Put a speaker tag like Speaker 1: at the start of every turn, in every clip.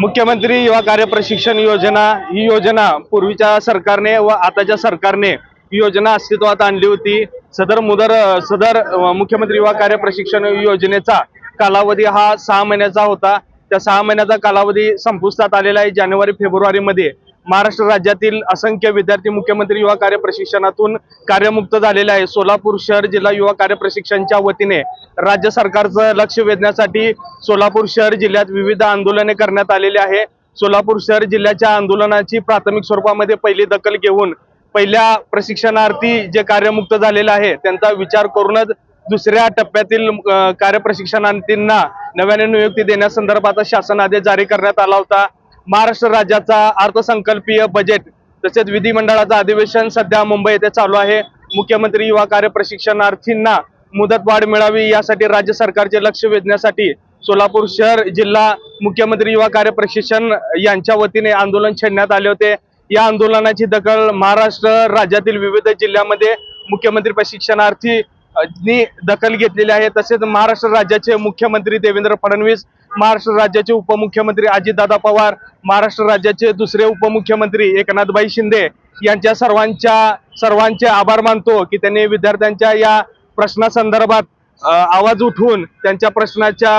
Speaker 1: मुख्यमंत्री युवा कार्य प्रशिक्षण योजना ही योजना पूर्वीच्या सरकारने व आताच्या सरकारने ही योजना अस्तित्वात आणली होती. सदर मुदर सदर मुख्यमंत्री युवा कार्य प्रशिक्षण योजनेचा कालावधी हा सहा महिन्याचा होता. त्या सहा महिन्याचा कालावधी संपुष्टात आलेला आहे जानेवारी फेब्रुवारीमध्ये महाराष्ट्र राज्यातील असंख्य विद्यार्थी मुख्यमंत्री युवा कार्य प्रशिक्षणातून कार्यमुक्त झालेले आहे सोलापूर शहर जिल्हा युवा कार्य प्रशिक्षणच्या वतीने राज्य सरकारचं लक्ष वेधण्यासाठी सोलापूर शहर जिल्ह्यात विविध आंदोलने करण्यात आलेली आहे. सोलापूर शहर जिल्ह्याच्या आंदोलनाची प्राथमिक स्वरूपामध्ये पहिली दखल घेऊन पहिल्या प्रशिक्षणार्थी जे कार्यमुक्त झालेले आहे त्यांचा विचार करूनच दुसऱ्या टप्प्यातील कार्यप्रशिक्षणार्थींना नव्याने नियुक्ती देण्यासंदर्भात शासन आदेश जारी करण्यात आला होता. महाराष्ट्र राज्याचा अर्थसंकल्पीय बजेट तसेच विधिमंडळाचं अधिवेशन सध्या मुंबई येथे चालू आहे. मुख्यमंत्री युवा कार्य प्रशिक्षणार्थींना मुदतवाढ मिळावी यासाठी राज्य सरकारचे लक्ष वेधण्यासाठी सोलापूर शहर जिल्हा मुख्यमंत्री युवा कार्य प्रशिक्षण यांच्या वतीने आंदोलन छेडण्यात आले होते. या आंदोलनाची दखल महाराष्ट्र राज्यातील विविध जिल्ह्यामध्ये मुख्यमंत्री प्रशिक्षणार्थी दखल घेतलेली आहे. तसेच महाराष्ट्र राज्याचे मुख्यमंत्री देवेंद्र फडणवीस महाराष्ट्र राज्याचे उपमुख्यमंत्री अजितदादा पवार महाराष्ट्र राज्याचे दुसरे उपमुख्यमंत्री एकनाथबाई शिंदे यांच्या सर्वांच्या सर्वांचे आभार मानतो की त्यांनी विद्यार्थ्यांच्या या प्रश्नासंदर्भात आवाज उठवून त्यांच्या प्रश्नाच्या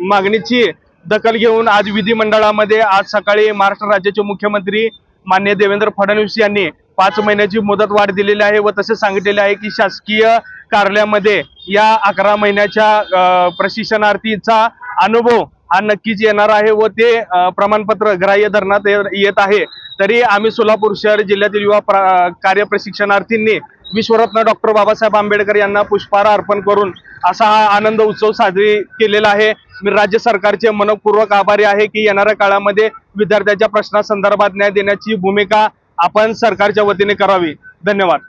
Speaker 1: मागणीची दखल घेऊन आज विधिमंडळामध्ये आज सकाळी महाराष्ट्र राज्याचे मुख्यमंत्री मान्य देवेंद्र फडणवीस यांनी पाच महिन्याची मुदत वाढ दिलेली आहे व तसे सांगितलेले आहे की शासकीय कार्यालयामध्ये या अकरा महिन्याच्या प्रशिक्षणार्थीचा अनुभव हा नक्कीच येणार आहे व ते प्रमाणपत्र ग्राह्य धरण्यात ये- येत आहे. तरी आम्ही सोलापूर शहर जिल्ह्यातील युवा प्र- कार्य प्रशिक्षणार्थींनी विश्वरत्न डॉक्टर बाबासाहेब आंबेडकर यांना पुष्पहार अर्पण करून असा हा आनंद उत्सव साजरी केलेला आहे. मी राज्य सरकारचे मनपूर्वक आभारी आहे की येणाऱ्या काळामध्ये विद्यार्थ्यांच्या प्रश्नासंदर्भात न्याय देण्याची भूमिका आपण सरकारच्या वतीने करावी. धन्यवाद.